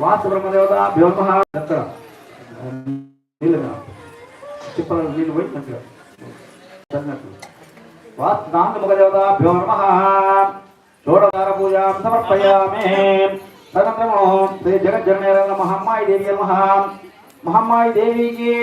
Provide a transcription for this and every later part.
వాసు బ్రహ్మదేవత భ్యోమహ అక్కడ నీళ్ళుగా తిప్పల నీళ్ళు పోయి మంచిగా చదివినట్లు వాస్తునాంతముఖదేవత భ్యోమహ షోడదార పూజాం సమర్పయామి తదనంతరము శ్రీ జగజ్జననేర మహమ్మాయి దేవి నమః మహమ్మాయి దేవికి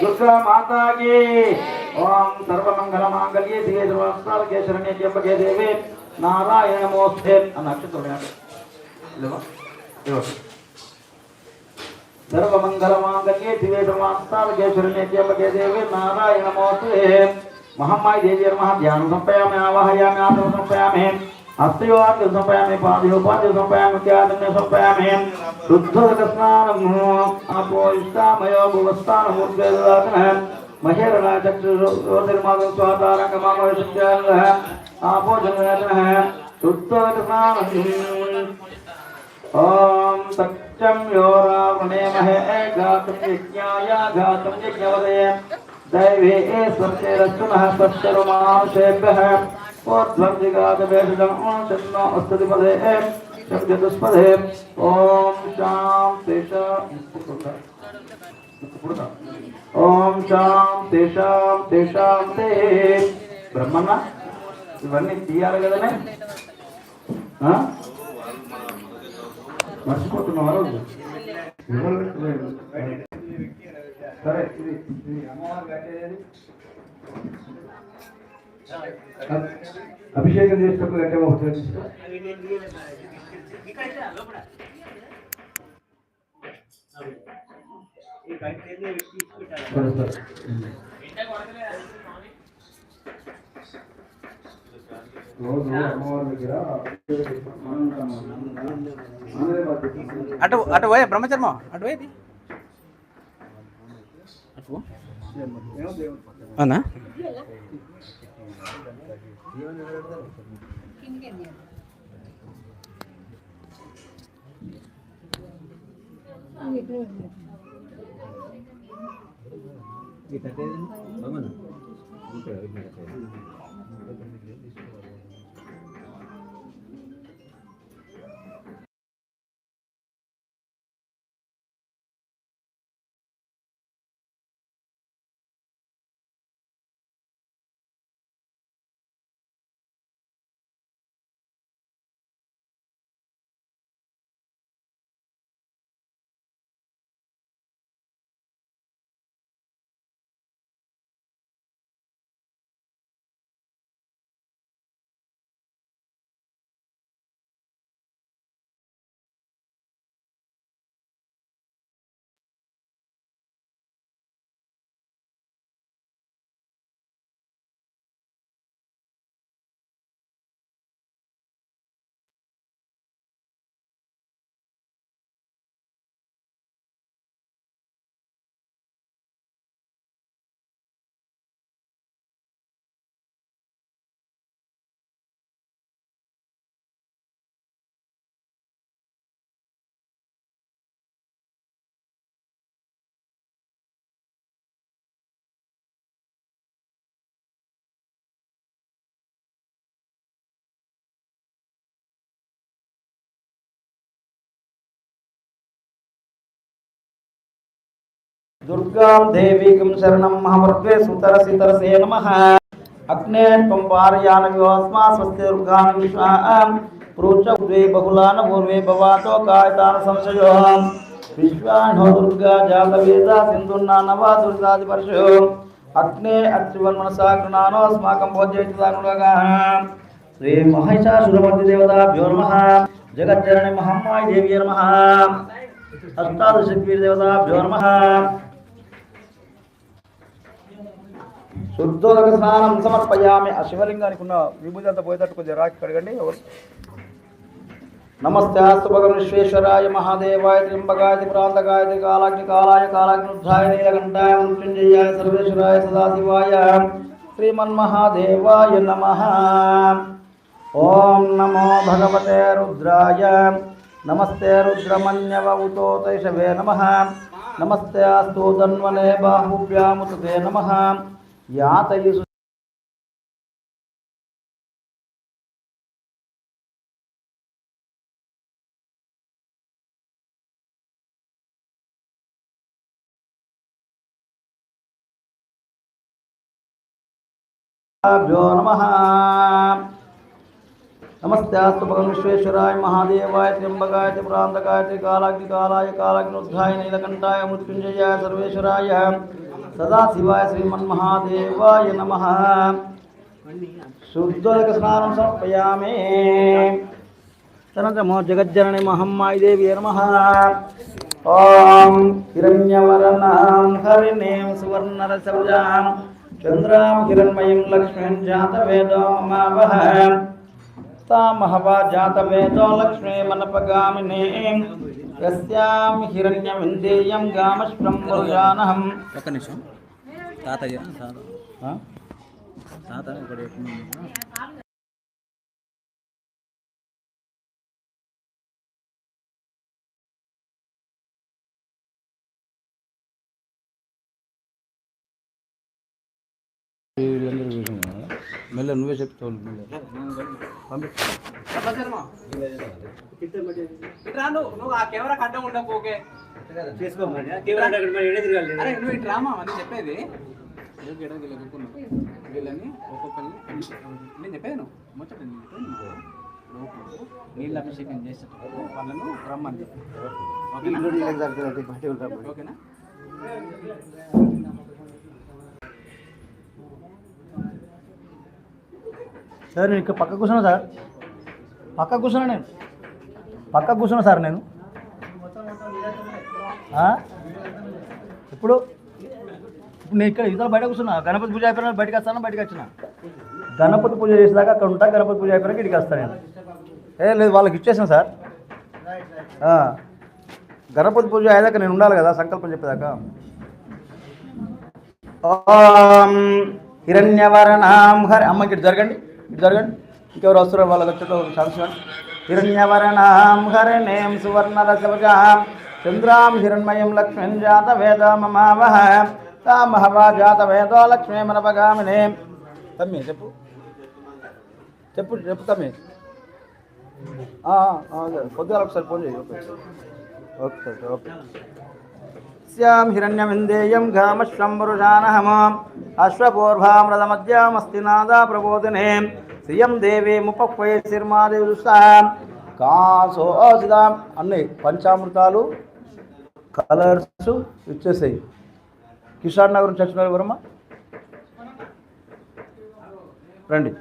దుర్గా మాతాకి ఓం సర్వమంగళ మాంగళ్యే దివే ధ్రువస్తాలకే శరణ్య చెంపకే దేవి నారాయణ నమోస్తే అన్న అక్షరం లేవా లేవా सर्वमङ्गलमाङ्गल्ये द्विवेदमास्तारके शून्ये त्र्यम्बके देवे नारायणमोऽस्तुते महम्माय देवी नमः ध्यानं समर्पयामि आवाहयामि आसनं समर्पयामि हस्तयो आग्रं समर्पयामि पादयो पादयो समर्पयामि त्यादन्य समर्पयामि शुद्धोदकस्नानं आपो इष्टामयो भुवस्तानमूर्तिवेददातनः महेरला चक्षुर्मादं स्वातारङ्गमामविशुद्धानः आपो जनदातनः शुद्धोदकस्नानं ఆపో జన్మయాతన శుద్ధోదకస్నానం ఓం సత్యం యో రావణేమహే ఘాతం యజ్ఞాయ ఘాతం యజ్ఞవదే दैवे स्वर्गेरस्तुनः स्वश्चरुमाशेभ्यः ऊर्ध्वं जिगातभेषजम् शन्नो अस्तुतिपदे शब्दचतुष्पदे ॐ शान्ति ఓం శాంతి శాంతి శాంతి బ్రహ్మన్న ఇవన్నీ తీయాలి కదనే ఆ? మర్చిపోతున్నావా? సరే ఇది ఇది అమ్మవారు కట్టేది అభిషేకం చేసేటప్పుడు కట్టే ఒకసారి సరే సరే రోజు అమ్మవారి దగ్గర మనం ఉంటాము. మనదే బాధ్యత. అటు అటు పోయే బ్రహ్మచర్మ అటు పోయేది అటు పో. అవునా దుర్గాం దేవీకం శరణం మహమృత్వే సుతరసి తరసే నమ అగ్నే త్వం పారయాన వివాస్మా స్వస్తి దుర్గాన విశ్వాం ప్రోచ ద్వే బహుళాన పూర్వే భవాతో కాయతాన సంశయో విశ్వాణో దుర్గా జాత వేద సింధున్నా నవా దుర్గాది పరశో అగ్నే అత్రివన్ మనసా కృణానో అస్మాకం భోజ్యేతానుగా శ్రీ మహిషాసురమర్ది దేవతాభ్యో నమ జగజ్జరణి మహమ్మాయి దేవి నమ అష్టాదశ దేవతాభ్యో నమ శుద్ధోదక స్నానం సమర్పయామి. ఆ శివలింగానికి ఉన్న విభూతి అంతా పోయేటట్టు కొంచెం రాకి కడగండి ఎవరు? నమస్తే అస్తు భగవన్ విశ్వేశ్వరాయ మహాదేవాయ త్రింబకాయ ప్రాంతకాయ కాలాగ్ని కాలాయ కాలాగ్నుద్ధాయ నీలకంఠాయ మృత్యుంజయాయ సర్వేశ్వరాయ సదాశివాయ శ్రీమన్మహాదేవాయ నమ. ఓం నమో భగవతే రుద్రాయ. నమస్తే రుద్రమన్యవౌతోతైషవే నమ. నమస్తే అస్తు ధన్వనే బాహుభ్యాముతే నమ. यहाँ तक भ्यो नमः। भगवान विश्वेश्वराय महादेवाय त्र्यंबकाय त्रिपुरांधकाय त्रिकालाग्निकालाय कालाग्नोद्धाय नीलकंठाय मृत्युंजयाय सर्वेश्वराय। सदाशिवाय श्रीमन्महादेवाय नमः शुद्धोदकस्नानं समर्पयामि तनतमो जगज्जननि महम्मायिदेवी नमः ॐ हिरण्यवर्णां हरिणीं सुवर्णरसौजां चन्द्रां हिरण्मयीं लक्ष्मीं जातवेदो ममावह तामहवा जातवेदो యస్యాం హిరణ్యం ఇంద్రియం గామశ్వం పురుషానహం ఒక నిమిషం. తాతయ్య తాత. తాత ఒకటి మళ్ళీ మెల్ల నువ్వే చెప్తావు మెల్ల. నువ్వు నువ్వు ఆ కెమెరా కడ్డం ఉండకు ఓకే నువ్వు ఇటు రామా అని చెప్పేది వీళ్ళని ఒక్కొక్కరిని నేను చెప్పేది నువ్వు ముచ్చట లోపలకు నీళ్ళు అభిషేకం చేసేటప్పుడు వాళ్ళను రమ్మంది ఓకేనా సార్ నేను ఇక్కడ పక్క కూర్చున్నా సార్. పక్క కూర్చున్నా నేను. పక్క కూర్చున్నా సార్ నేను. ఇప్పుడు ఇప్పుడు నేను ఇక్కడ ఇతర బయట కూర్చున్నా. గణపతి పూజ అయిపోయినా బయటకు వస్తాను బయటకు వచ్చిన? గణపతి పూజ చేసేదాకా అక్కడ ఉంటా గణపతి పూజ అయిపోయినాక ఇక్కడికి వస్తాను నేను. ఏ లేదు వాళ్ళకి ఇచ్చేసాను సార్. గణపతి పూజ అయ్యాక నేను ఉండాలి కదా సంకల్పం చెప్పేదాకా. ఓం హిరణ్యవరణాం హరి అమ్మ ఇక్కడ జరగండి. ఇటు జరగండి. ఇంకెవరు వస్తారో వాళ్ళకి వచ్చేటో సంశయం హిరణ్యవరణాం హరిణేం సువర్ణరసవజాం చంద్రాం హిరణ్మయం లక్ష్మీం జాత వేద మమావహ. తామహవా జాత వేదో లక్ష్మీ మనపగామినే. తమ్మి చెప్పు. చెప్పు చెప్పు తమ్మి. ఆ, పొద్దుగాల ఒకసారి ఫోన్ చేయి. Okay okay okay. స్యాం హిరణ్యమిందేయం ఘామశ్వం పురుషానహమాం నాదా ప్రబోధినే శ్రియం దేవి ముపక్వైశిర్మాదేవిస్తాం కాసోసిదాం అన్ని పంచామృతాలు కలర్స్ ఇచ్చేసాయి కిషాన్ నగర్ నుంచి వచ్చిన ఎవరమ్మా రండి.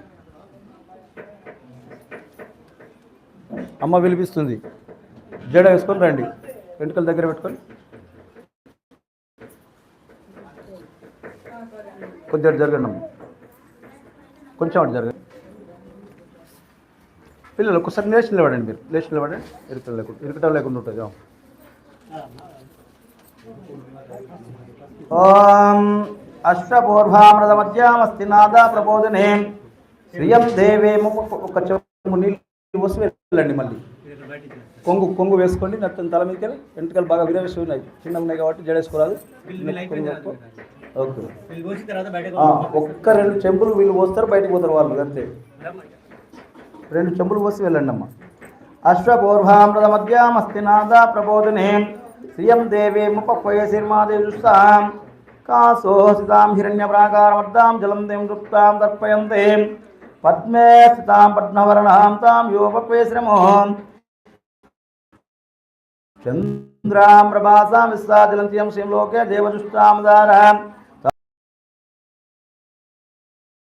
అమ్మ పిలిపిస్తుంది జడ వేసుకొని రండి. వెంట్రుకల దగ్గర పెట్టుకొని. కొద్దిగా జరగండి అమ్మ. కొంచెం అటు జరగండి. పిల్లలు ఒకసారి లేచి నిలబడండి మీరు. లేచి నిలబడండి ఇరుకటం లేకుండా ఇరుకటం లేకుండా ఉంటుంది ఆ. ఓం అశ్వపూర్వామృతమధ్యామస్తి నాదా ప్రబోధనే. శ్రియం దేవేమో ఒక చెంబు నీళ్ళు పోసి వెళ్ళండి మళ్ళీ. కొంగు కొంగు వేసుకోండి నత్తం తల మీదకి వెంటకలు వెంట్రుకలు బాగా విరవేసి ఉన్నాయి. చిన్న ఉన్నాయి కాబట్టి జడేసుకోరాదు. ఓకే. ఒక్క రెండు చెంబులు వీళ్ళు పోస్తారు బయటకు పోతారు వాళ్ళు అంతే. రెండు చెంబులు పోసి వెళ్ళండి అమ్మ. అశ్వపూర్వామృత మధ్యామస్తి నాదా ప్రబోధనే. శ్రియం దేవే ముపక్వయశిర్మాదేవిస్తాం కాసోసితాం హిరణ్యప్రాకారమర్దాం జలం దేం తృప్తాం తర్పయంతే పద్మే స్థితాం పద్మవర్ణాం తాం యోపక్వేశ్రమో చంద్రాం ప్రభాసాం విశ్వాజలంత్యం శ్రీం లోకే దేవజుష్టామదారాం ఆదిత్యవర్ణే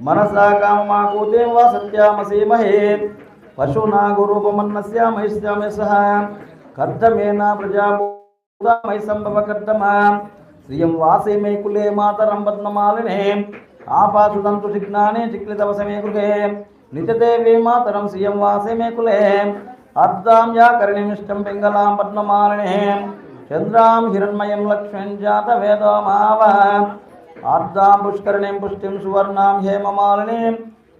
మనసా కామమాకూతే వా సత్యామసీమహే పశూనాగురూపమన్నస్య మహిష్యామే సహ. కర్దమేన ప్రజామై సంభవ కర్దమ శ్రియం వాసే మే కులే మాతరం పద్మమాలినే. ఆపాసుదంతు జిజ్ఞానే చిక్లితవసమే గృహే. నిత్యదేవీ మాతరం శ్రియం వాసే మే కులే. అర్ధాం యా కర్ణిమిష్టం పింగళాం పద్మమాలినే. చంద్రాం హిరణ్మయం లక్ష్మీం జాత వేదోమావ మావ పుష్కరణిం పుష్టిం సువర్ణాం హేమమాలని.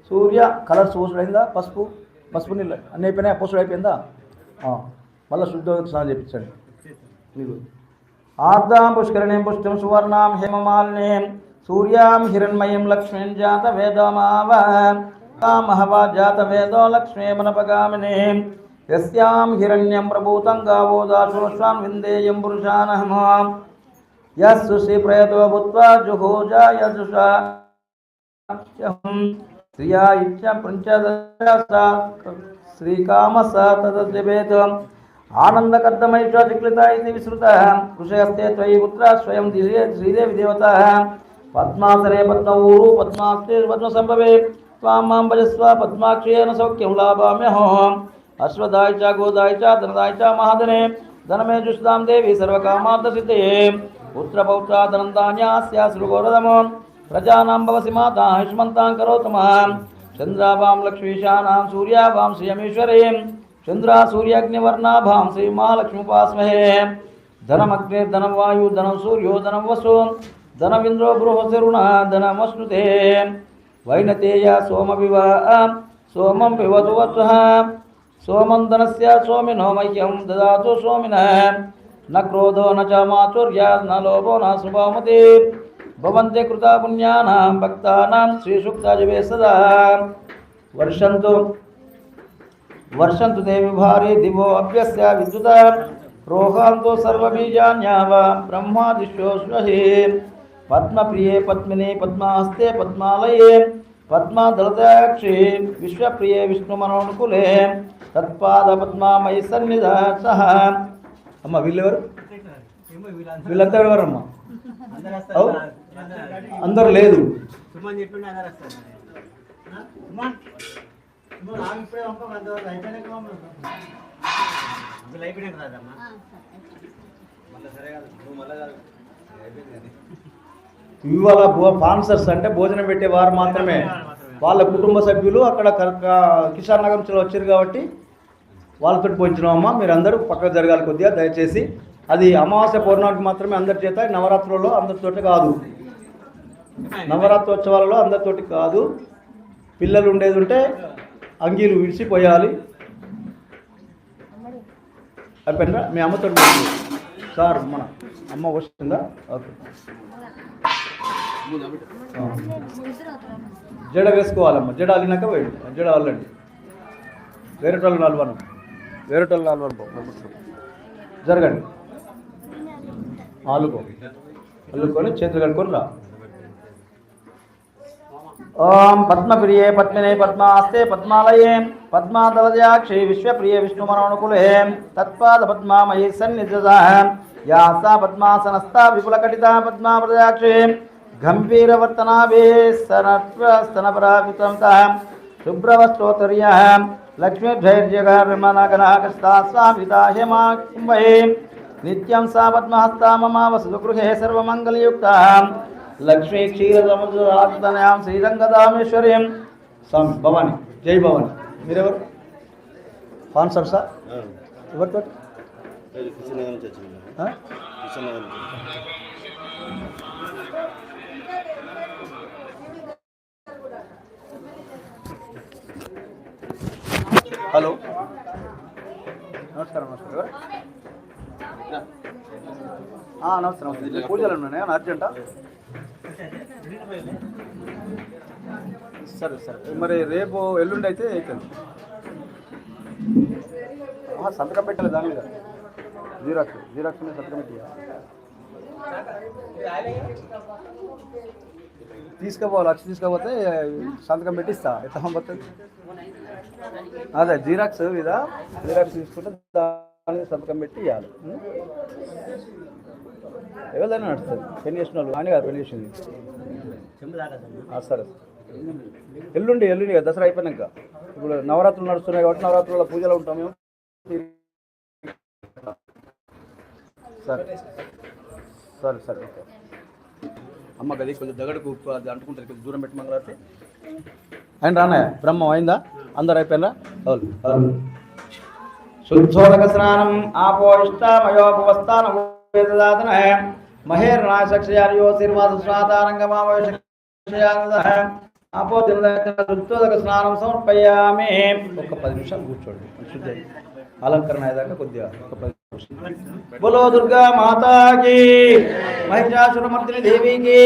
సూర్య కలర్ పోసుడు అయిందా? పసుపు? పసుపు నీళ్ళు. అన్నీ అయిపోయినాయి? పోసుడు అయిపోయిందా? మళ్ళీ శుద్ధోదక స్నానం చేయించండి నీకు ఆర్దాం పుష్కరణిం పుష్టిం సువర్ణాం హేమమాలినీం. సూర్యాం హిరణ్మయం లక్ష్మీం జాత వేదమావ. మహవా జాత వేదో లక్ష్మీ మనపగామిని యస్యాం హిరణ్యం ప్రభూతం గావో దాశోష్వాన్ విందేయం పురుషానహమాం. यस्सुषि प्रयतो भूत्वा जुहोजा यजुषा। श्रिया इच्छा पञ्चदशा श्रीकामस चिक्लिता इति विश्रुतः कृषयस्ते त्वयि स्वयं दिशे श्रीदेवी देवताः पद्मासने पद्मऊरु पद्मास्ते पद्मसम्भवे। त्वां माँ भजस्व पद्माक्षयेन सौख्यं लाभाम्यहोः अश्वदाय च, गोदाय च, धनदाय च महाधने धनमे पुत्रपौत्रादनन्दान्यास्यासुगौरदमो प्रजानां भवसि माता युष्मन्तां करोतु महां चन्द्राभां लक्ष्मीशानां सूर्याभां श्रियमीश्वरीं चन्द्रा सूर्याग्निवर्णाभां धनमग्ने धनमग्निर्धनं वायु, धनं सूर्यो, धनं वसु। धनमिन्द्रो बृहसिरुणः धनमश्नुते वैनतेय सोमविव सोमं पिबतु वत्सः। सोमं धनस्य सोमिनो मह्यं ददातु सोमिनः। न क्रोधो न च माचुर्या, न लोभो न स्वभावमति भवन्ते कृता पुण्यानां, भक्तानां, श्रीसुक्ताजवे सदा। वर्षन्तु वर्षन्तु देवि भारे दिवो अप्यस्य विद्युत। रोहान्तो सर्वबीजान्याः ब्रह्मादिश्यो स्वहे पद्मप्रिये पद्मिनी, पद्मास्ते पद्मालये, पद्मादलताक्षे, विश्वप्रिये विष्णुमनोनुकुले तत्पादपद्मा मयि सन्निधा सह అమ్మ వీళ్ళెవరు? వీళ్ళంతా ఎవరమ్మా? అందరు లేదు. ఇవాళ స్పాన్సర్స్ అంటే భోజనం పెట్టే వారు మాత్రమే. వాళ్ళ కుటుంబ సభ్యులు అక్కడ కిషాన్ నగర్ నుంచి వచ్చారు కాబట్టి వాళ్ళతో పోయించినామమ్మా మీరు అందరూ పక్కకు జరగాలి కొద్దిగా దయచేసి. అది అమావాస్య పౌర్ణానికి మాత్రమే అందరి చేత నవరాత్రులలో అందరితోటి కాదు. నవరాత్రోత్సవాలలో అందరితోటి కాదు. పిల్లలు ఉండేది ఉంటే అంగీలు విడిచిపోయాలి. అయిపోయిందా? మీ అమ్మతో సార్ మన అమ్మ వస్తుందా? ఓకే. జడ వేసుకోవాలమ్మ. జడ అల్లినాక వేయండి జడ అల్లండి. నాలుగు నలవను వేరేటోళ్ళు నలవను జరగండి. ఆలుకో. అల్లుకొని చేతులు కట్టుకొని రా. ఓం పద్మప్రియే పద్మినే పద్మాస్తే పద్మాలయే. పద్మాదలజాక్షి విశ్వప్రియ విష్ణుమనోనుకులే తత్పాద పద్మామయీ సన్నిధ యా సా పద్మాసనస్థా విపులకటితా పద్మాప్రజాక్షి గంభీరవర్తనాభే సనత్వ స్తనపరాపితం శుభ్రవస్త్రోత్తర్య లక్ష్మీర్జైర్జగర్మనగనాకస్తా పద్మహస్తా మమ వసతు గృహే సర్వమంగళయుక్త లక్ష్మీ క్షీరసముద్రాం శ్రీరంగదామేశ్వర్యం స్వామి భవాని జై భవాని మీరెవరు స్పాన్సర్ సార్ ఎవరితో కిషన్ నగర్ నుంచి వచ్చింది కిషన్ నగర్ నుంచి హలో. నమస్కారం నమస్కారం. నమస్తే నమస్తే. పూజలు ఉన్నాయి? అర్జెంటా సరే సరే. మరి రేపు ఎల్లుండి అయితే అవుతుంది సంతకం పెట్టాలి దాని మీద. జీరాక్స్ జీరాక్స్ మీద సంతకం పెట్టి తీసుకుపోవాలి వచ్చి తీసుకపోతే సంతకం పెట్టిస్తా. ఎట్లా పంపుతుంది అదే జీరాక్స్ ఇదా? జీరాక్స్ తీసుకుంటే దాని సంతకం పెట్టి ఇవ్వాలి ఎవరిదైనా నడుస్తుంది. పెళ్ళి చేసిన వాళ్ళు కానీ కాదు పెళ్ళి చేసింది సరే. ఎల్లుండి ఎల్లుండి కదా దసరా అయిపోయినాక. ఇప్పుడు నవరాత్రులు నడుస్తున్నాయి కాబట్టి నవరాత్రుల పూజలు ఉంటాం మేము. సరే. సరే సరే ఓకే. అమ్మ గది కొంచెం దగ్గరకు అది అంటుకుంటుంది కొంచెం దూరం పెట్టి మంగళారితే. ఆయన రానా బ్రహ్మం అయిందా? అందరు అయిపోయినా శుద్ధోదక స్నానం మహేర్నాశక్షయార్యో శిర్వాద స్వాతారంగమావయక్షయాగద ఆపోదినోదక స్నానం సమర్పయామి. ఒక పది నిమిషాలు కూర్చోండి శుద్ధి. అలంకరణ అయ్యేదాకా కొద్దిగా బోలో దుర్గా మాతాకి మహిషాసురమర్దిని దేవికి.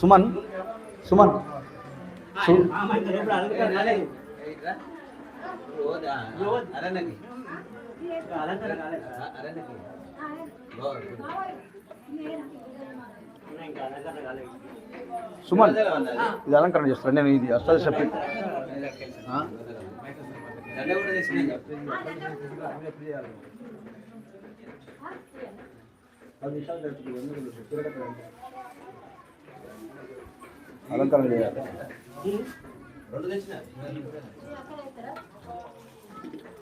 సుమన్ సుమన్. సు- అలంకరణ సుమన్ ఇది అలంకరణ చేస్తాను నేను ఇది అసలు చెప్పి అలంకరణ చేయాలి.